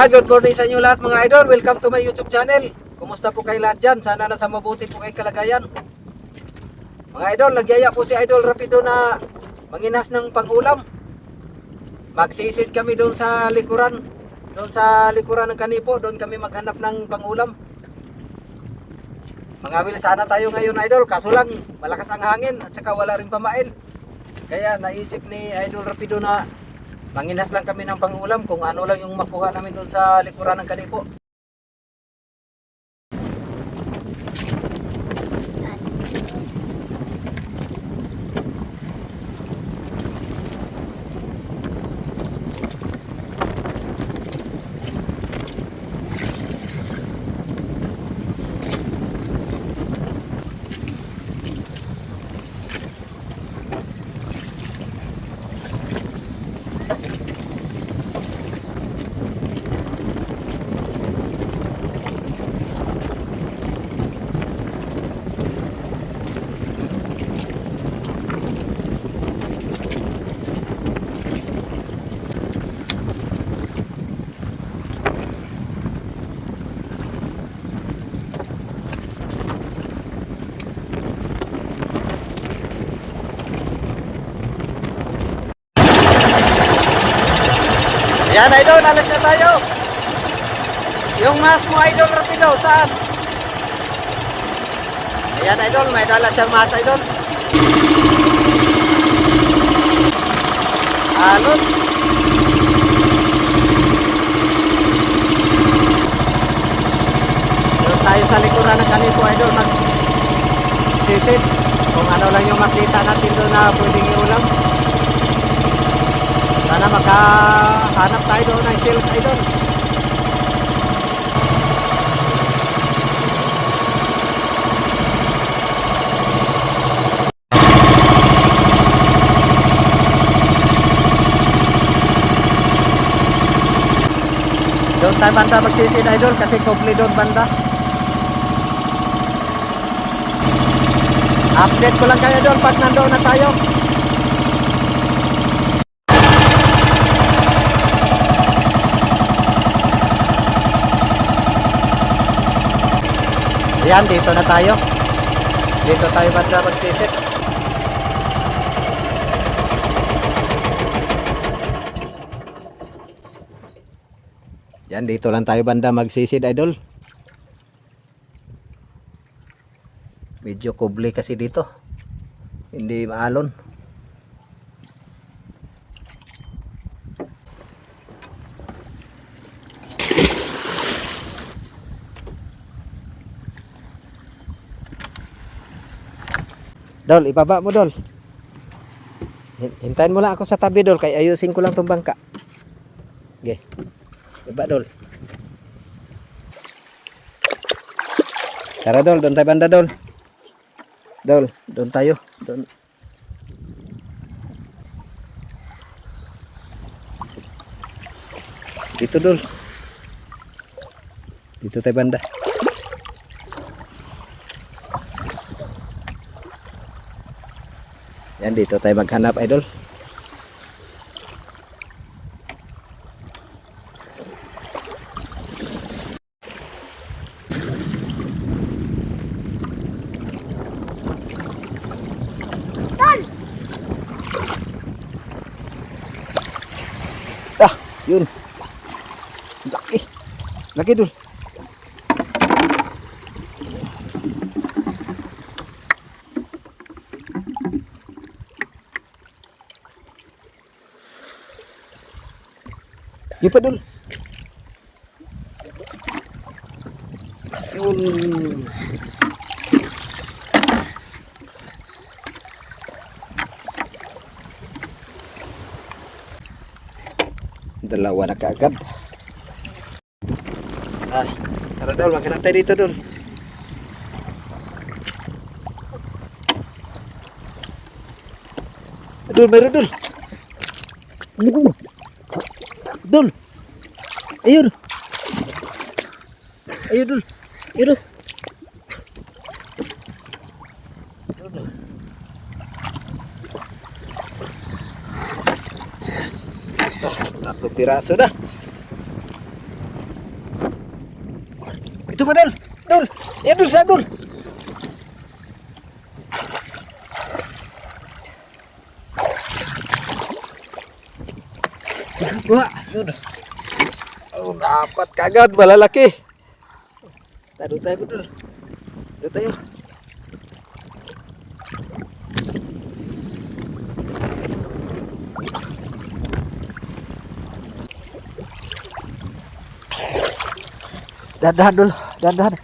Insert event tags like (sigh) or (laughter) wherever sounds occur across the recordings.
Yeah, good morning sa inyo lahat mga idol. Welcome to my YouTube channel. Kumusta po kayo lahat dyan? Sana nasa mabuti po kayo kalagayan. Mga idol, nagyaya po si Idol Rapido na manginas ng pangulam. Magsisid kami doon sa likuran. Doon sa likuran ng kanipo, doon kami maghanap ng pangulam. Mangawil sana tayo ngayon idol, kaso lang malakas ang hangin at saka wala rin pamain. Kaya naisip ni Idol Rapido na manginas lang kami ng pangulam kung ano lang yung makuha namin doon sa likuran ng kanipo. Yan idol, alas na tayo. Yung mas mo idol Rapido, saan? Ayan idol, may dala siyang mas idol. Alon. Doon tayo sa likuran ng kanito idol mag sisid. Kung ano lang yung makita natin doon na pwedeng iulam. Sana makahanap tayo doon ng sales idol. Doon tayo banda magsisid idol kasi komple doon banda. Update ko lang kayo doon pag nandoon na tayo. Ayan, dito na tayo. Dito tayo banda magsisit. Yan, dito lang tayo banda magsisid, idol. Medyo kuble kasi dito. Hindi maalon. Dol, ibaba mo, Dol. Hin- Hintayin mo lang ako sa tabi, Dol, kay ayusin ko lang tong bangka. Okay. Iba, Dol. Tara, Dol, doon tayo banda, Dol. Dol, doon tayo. Doon. Dito, Dol. Dito tayo banda. Yan, dito tayo maghanap, idol. Ah, yun. Laki. Laki, dul. Yun pa dul. Yun. Dalawa na kaagad. Ay, tara dul, maghanap tayo dito dul. Dul, meron dul. Dul. Dul. Ayo, Dul. Ayo, Dul. Ayo, Dul. aku piraso sudah Itu model Dul. Ya Dul, saya Dul. Yun. Oh, dapat kagad, malalaki. Tado tayo, Dol. Dito tayo. Dahan-dahan dulu, dahan-dahan.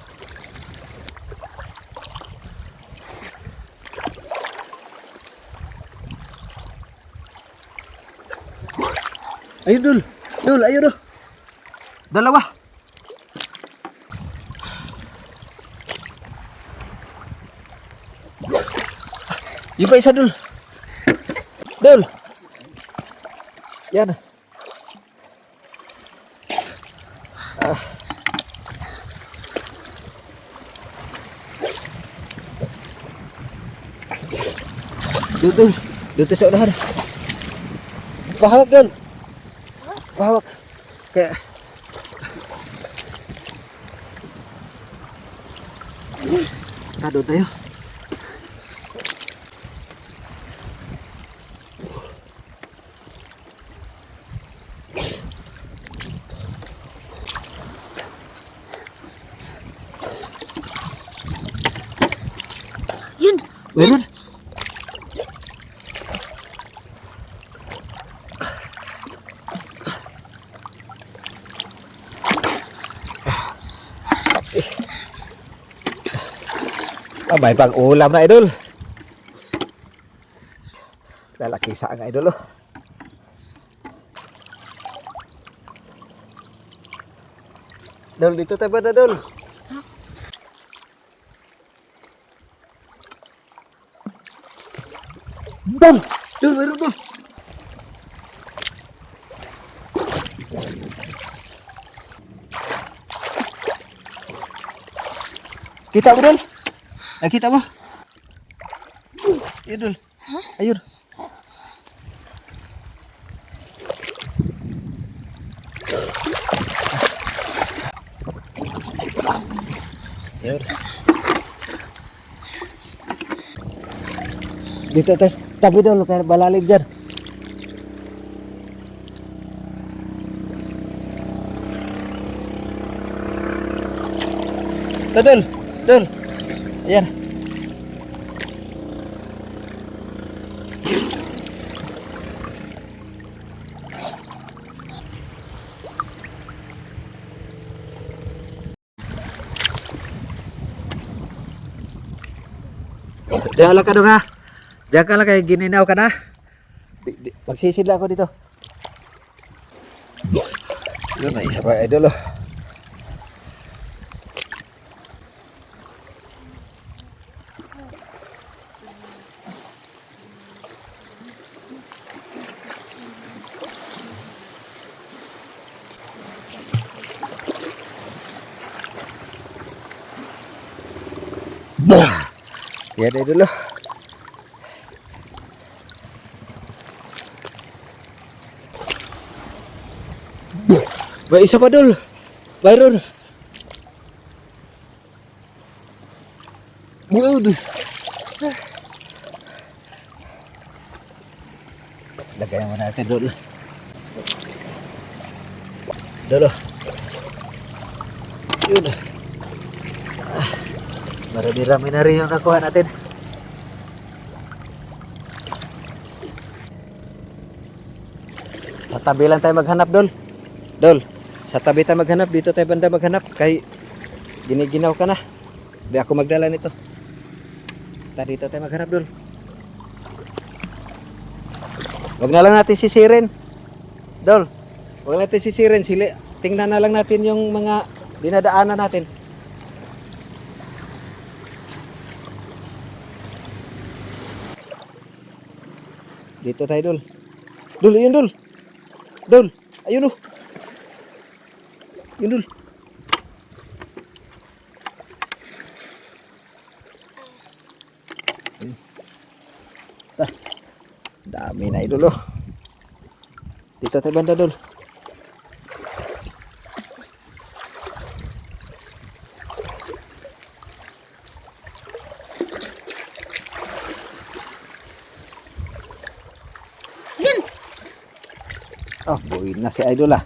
Ayo dul, dul, ayo dul. Dalawa. Yung pa isa dul. Dul. Yan. Dito, dito sa unahan. Pahawak doon. Pahawak. Kaya... Tado tayo. Yun! Meron. Ah, may pang ulam na idol. Lalaki sa ang idol oh. Dol, dito tayo ba na, Dol? Dol! Dol, meron Dol! Kita mo, Dol? Nakita mo? Ayun, Dol. Ayun. Ayun. Dito tas tabi dulu kaya balalim dyan. Ito, Dol. Dol. Ayan. Diyan lang ka dong ha. Diyan ka lang kaya gininaw ka na. Di, di, magsisidla ako dito. Yun na isa pa idol oh. Yan idol oh. Ba isa pa dul. Byron. Wood. Lagay naman natin dul. Dulu. Yun. Ah, Marami-rami na rin yung nakuha natin. Sa tabi lang tayo maghanap, Dol. Dol, sa tabi tayo maghanap. Dito tayo banda maghanap. Kay giniginaw ka na. Di ako magdala nito. Ta dito tayo maghanap, Dol. Wag na lang natin sisirin. Dol, wag natin sisirin. Sili, tingnan na lang natin yung mga dinadaanan natin. Dito tayo, Dol. Dol, yun, Dol. Dol, ayun oh. Yun, Dol. Ayun. Ah, dami na idol oh. Dito tayo banda, Dol. Na si Idol ah.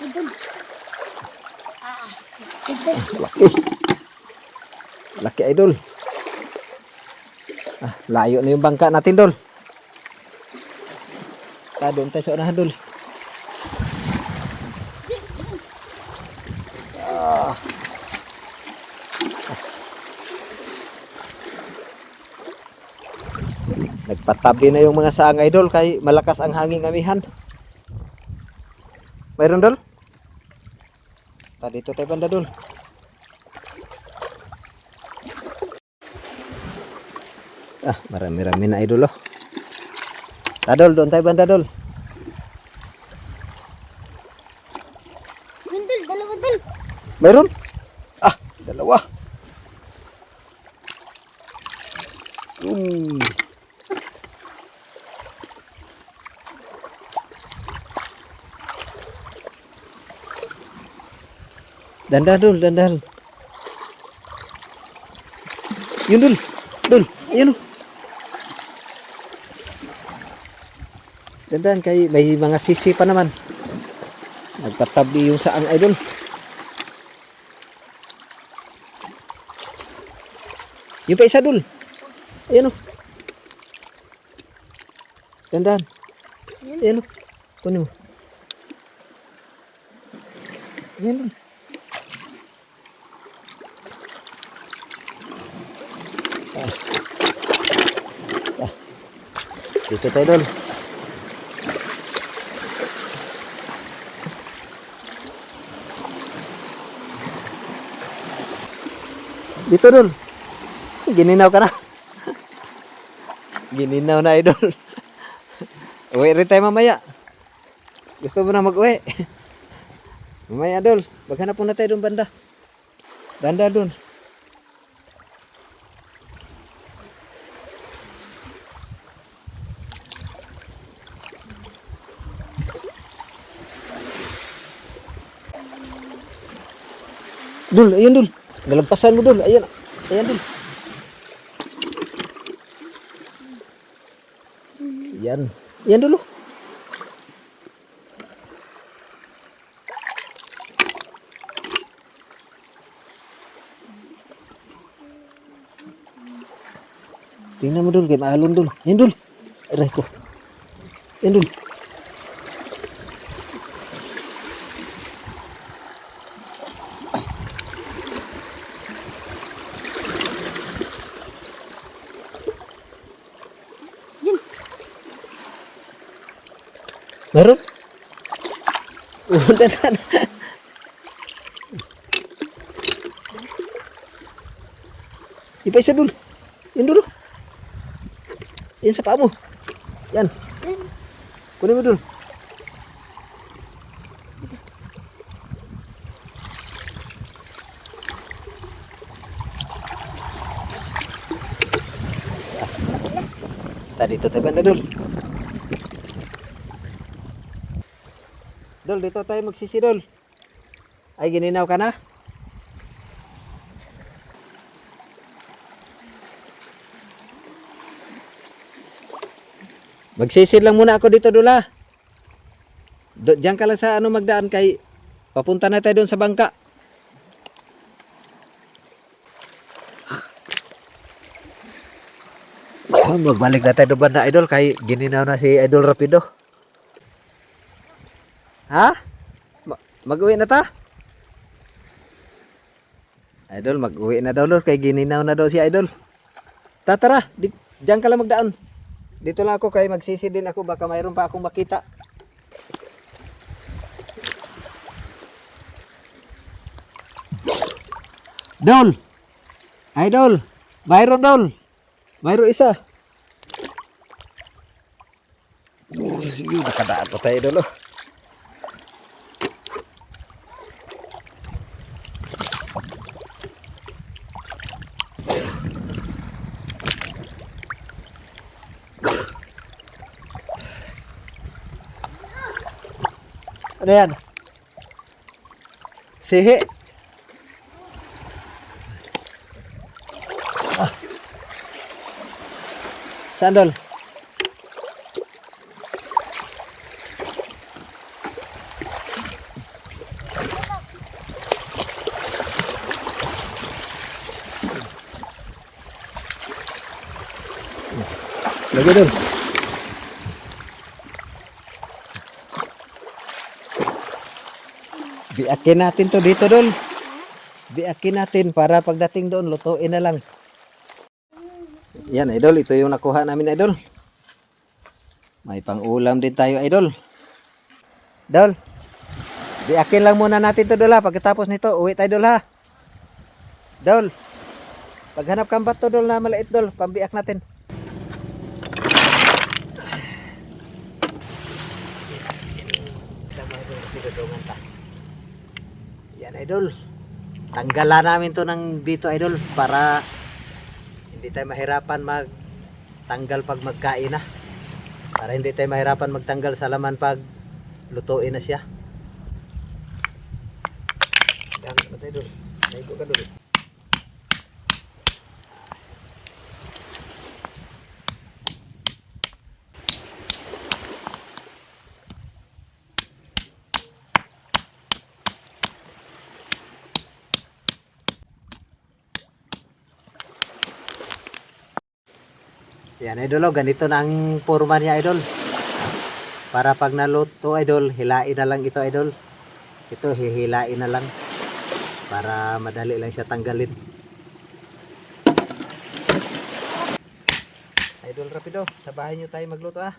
Idol. Ah, idol. Laki. Laki idol. Ah, layo na yung bangka natin, Dol. Ta, doon tayo sa unahan, Dol. Ah. Nagpatabi na yung mga saang idol kay malakas ang hanging amihan. Mayroon, Dol? Ta, dito tayo banda, Dol. Ah, marami-rami na idol oh. Tadol, doon tayo banda dol. Dol. Dalawa, dol. Mayroon? Ah, dalawa. Hmm. Dandan dul, dandan. Yun dul, dul, ayun oh. Dandan kay may mga sisi pa naman. Nagpatabi yung saang idol. Yung pa isa dul. Ayan o. Dandan. Yun. Ayan o. Kunin mo. Ayan dul. Ah. Ah. Dito tayo dul. Dito dul. Gininaw ka na. Gininaw na idol. Uwi rin tayo mamaya. Gusto mo na mag-uwi? Mamaya idol. Maghanap muna tayo doon banda. Banda doon. Dul, ayun dul. Nalampasan mo dul. Ayun. Ayan dul. Yan. Yan dulu. Tingnan mo dul, kay maalon dul. Yan dul. Aray ko. Yan dul. Meron? Umunta na. Ipa isa dul. Yan dul. Yan sa paa mo. Yan. Yan. Kunin mo dul. Tadi dito tayo banda Dol, dito tayo magsisi, Dol. Ay, gininaw ka na? Magsisid lang muna ako dito, Dol, ha? Do, diyan ka lang sa ano magdaan kay papunta na tayo doon sa bangka. Ah, Magbalik na tayo doon banda, Idol, kay gininaw na si Idol Rapido. Ha? Ma- mag-uwi na ta? Idol, mag-uwi na daw lor kay gininaw na daw si Idol. Ta tara, di, diyan ka lang magdaan. Dito lang ako kay magsisi din ako baka mayroon pa akong makita. Dol. Idol. Mayroon dol. Mayroon isa. Oh, sige, nakadaan pa tayo dolo. Ano yan? Sihi. Ah. Sandol. Lagi dun. Biakin natin to dito dol. Biakin natin para pagdating doon lutuin na lang. Yan idol, ito yung nakuha namin idol. May pang-ulam din tayo idol. Dol. Biakin lang muna natin to dol ha. Pagkatapos nito, uwi tayo dol ha. Dol. Paghanap kang bato dol na maliit dol, pambiak natin. Yan idol. Tanggalan namin to ng dito idol para hindi tayo mahirapan mag tanggal pag magkain na. Para hindi tayo mahirapan magtanggal sa laman pag lutuin na siya. Dami tayo idol. Naigo ka dol. Yan idol, oh, ganito na ang forma niya idol. Para pag naluto idol, hilain na lang ito idol. Ito hihilain na lang. Para madali lang siya tanggalin. Idol rapido, sa bahay niyo tayo magluto ah.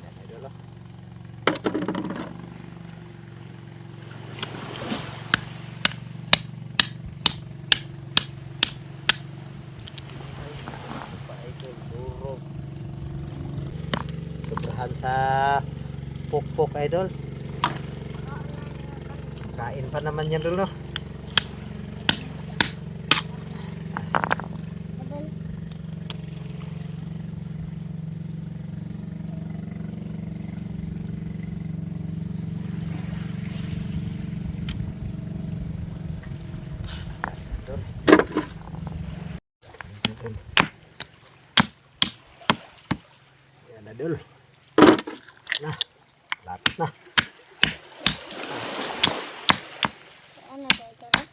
Yan idol oh. pa idol durog sobrahan sa pukpok idol. Kain pa naman yan dulu no Idol. idol yan idol na lapit na Ano ba idol?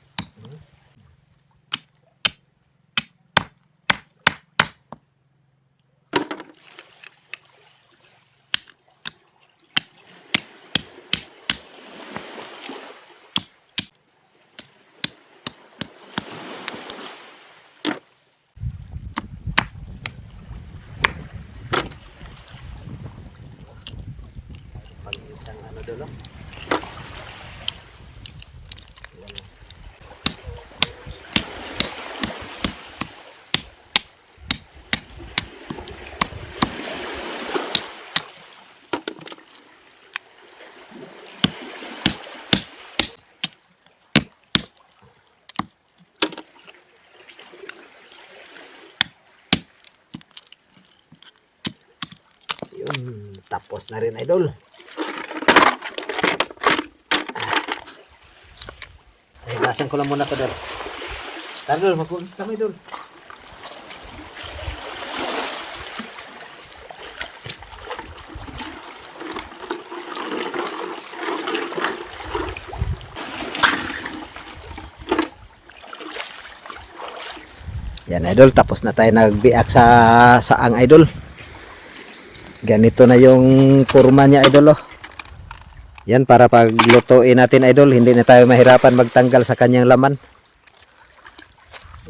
pag yan yun tapos na rin idol ay basan ko lang muna to dol tara dol magkulis kami dol Yan idol, tapos na tayo nagbiak sa saang idol. Ganito na yung kurma niya idol oh. Yan para pag lutuin natin idol, hindi na tayo mahirapan magtanggal sa kanyang laman.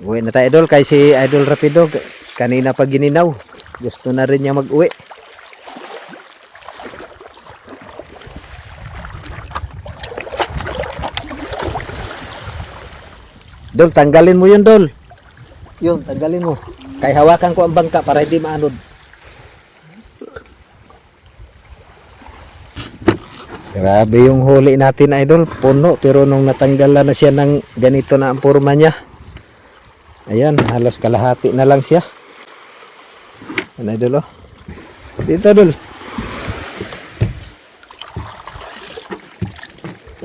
Uwi na tayo idol kay si Idol Rapido kanina pa gininaw. Gusto na rin niya mag-uwi. Dol, tanggalin mo yun, Dol. Yun, tanggalin mo. Kay hawakan ko ang bangka para hindi maanod. Grabe yung huli natin idol, puno pero nung natanggal na siya ng ganito na ang forma niya. Ayan, halos kalahati na lang siya. Yan idol oh. Dito idol.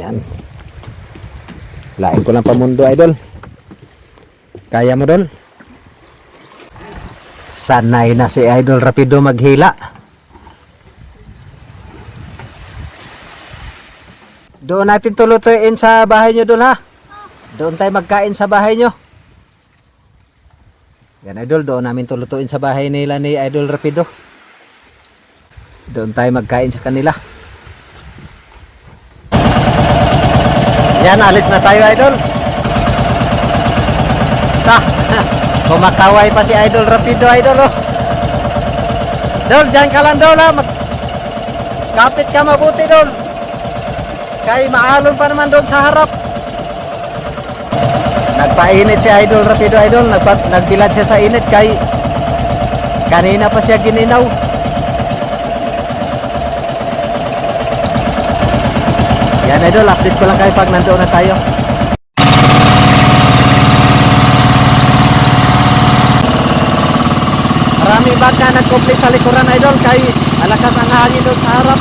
Yan. Lain ko lang pamundo idol. Kaya mo dol? Sanay na si idol rapido maghila. Doon natin tulutuin sa bahay nyo doon ha. Doon tayo magkain sa bahay nyo. Yan idol, doon namin tulutuin sa bahay nila ni Idol Rapido. Doon tayo magkain sa kanila. Yan, alis na tayo idol. Ta, (laughs) kumakaway pa si Idol Rapido idol oh. Dol, dyan ka lang dol ha. Kapit ka mabuti dol. Kay maalon pa naman doon sa harap. Nagpainit si Idol Rapido Idol. Nagpa, nagbilad siya sa init kay kanina pa siya gininaw. Yan Idol, update ko lang kayo pag nandoon na tayo. Marami bag na nagkumple sa likuran Idol kay alakas ang hangin doon sa harap.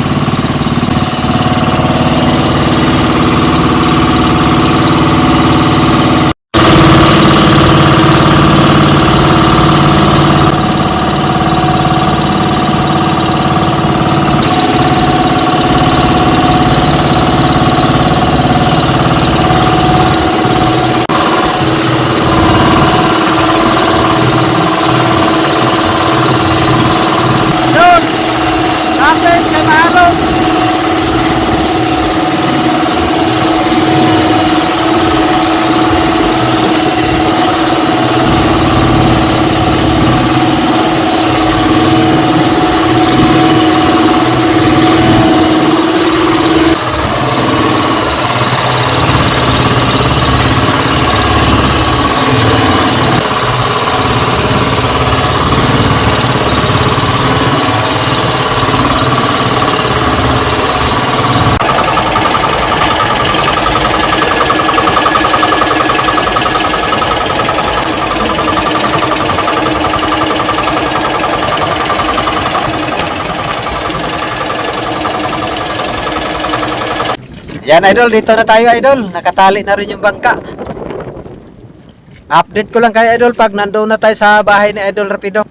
Doon! Kapit kay Maalon! Yan idol, dito na tayo idol. Nakatali na rin yung bangka. Update ko lang kay idol pag nandoon na tayo sa bahay ni Idol Rapido.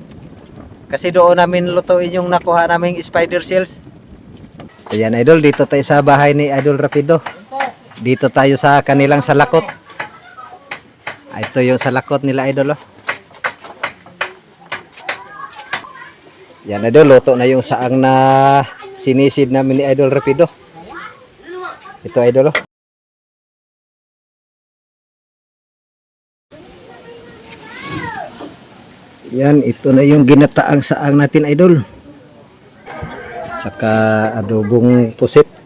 Kasi doon namin lutuin yung nakuha naming spider cells. Ayan idol, dito tayo sa bahay ni Idol Rapido. Dito tayo sa kanilang salakot. Ah, Ito yung salakot nila idol oh. Yan idol, luto na yung saang na sinisid namin ni Idol Rapido. Ito idol oh. Yan, ito na yung ginataang saang natin idol. Saka adobong pusit.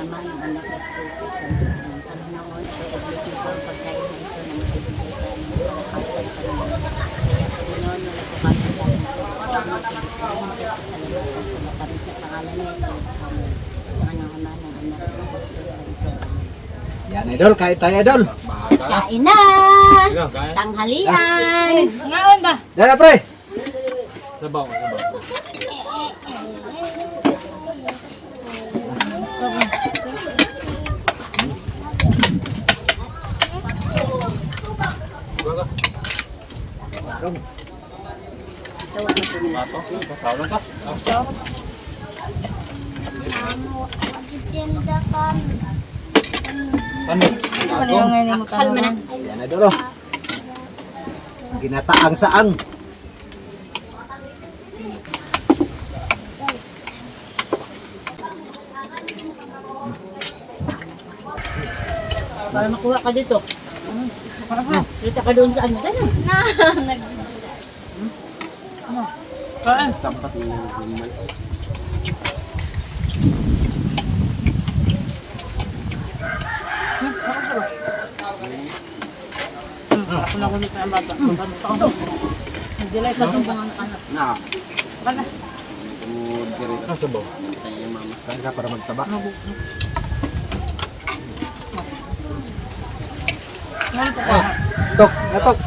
Ama ng anak at Espiritu Santo. Panginoon Diyos na pagkain na ito na sa inyo. Kaya Panginoon, na pagkain sa sa pangalan ni Jesus. Amen. Sa kanyang Ama anak Idol. Kain tayo, Idol. Kain na! Tanghalian! Eh, Ngayon ba? Dara, pre! Sabaw. Sabaw. Ato, pasaw lang ka. Agenda kan. Ano? Ato? Kalma na. Yan idol oh. Ginataang saang. Para makuha ka dito. Hmm. Para pa. Dito ka doon sa ano. Ganun. Na, (laughs) nagbibilas. Kain. Hmm, ako na kulit na ang bata. Nag-delay ka itong mga anak. Na. Bala. Ah, sabaw. Kain ka para magtaba. Ngayon pa. Tok, natok.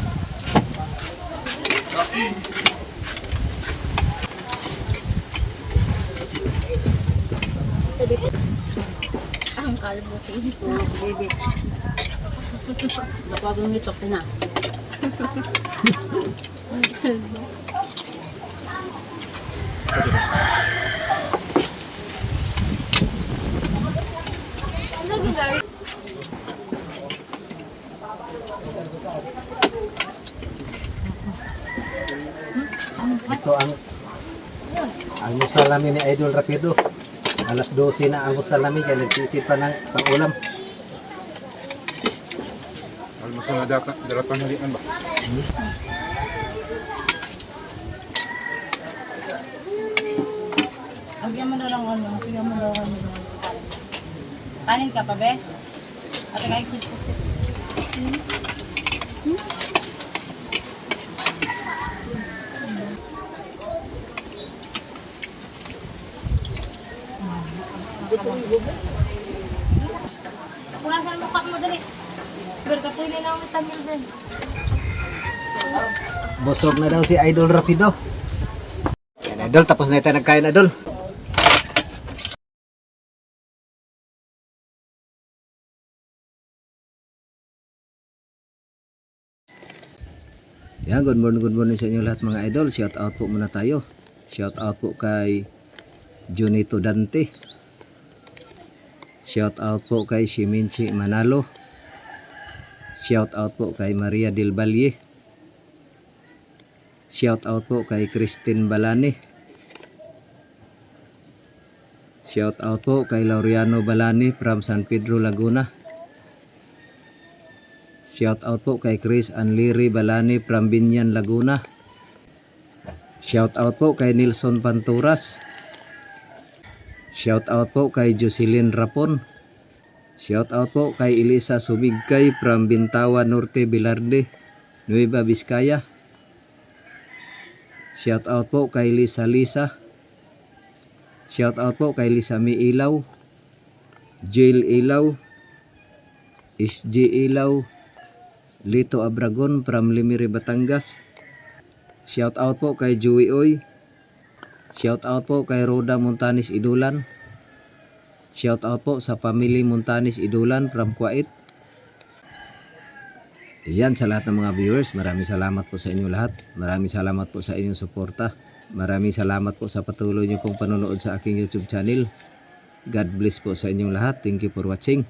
Ang kalbutin. Baby. Napagong nito ko na. Lagi Ito ang almusal namin ni Idol Rapido. Alas 12 na almusal namin kaya nagsisip pa ng pangulam. Almusal na data, dalapan halian ba? Bigyan mo na lang ano, bigyan mo daw ano. Kanin ka pa, be? Ate kain ko Wala sa mukha mo dali. Na ako tamil din. Busog na daw si Idol Rapido. Yan Idol, tapos na tayo nagkain Idol. Yan, good morning, good morning sa inyo lahat mga idol. Shout out po muna tayo. Shout out po kay Junito Dante. Shout out po kay Shiminchi Manalo. Shout out po kay Maria Del Valle. Shout out po kay Christine Balane. Shout out po kay Laureano Balane from San Pedro Laguna. Shout out po kay Chris Anliri Balane from Binyan Laguna. Shout out po kay Nilson Panturas. Shout out po kay Jocelyn Rapon. Shout out po kay Elisa Subigkay from Bintawa Norte Bilarde, Nueva Vizcaya. Shout out po kay Lisa Lisa. Shout out po kay Lisa Mi Ilaw. Jail Ilaw. SG Ilaw. Lito Abragon from Limiri, Batangas. Shout out po kay Joey Oy. Shout out po kay Roda Montanis Idulan. Shout out po sa family Montanis Idulan from Kuwait. Yan sa lahat ng mga viewers. Maraming salamat po sa inyo lahat. Maraming salamat po sa inyong suporta. Maraming salamat po sa patuloy niyo pong panonood sa aking YouTube channel. God bless po sa inyong lahat. Thank you for watching.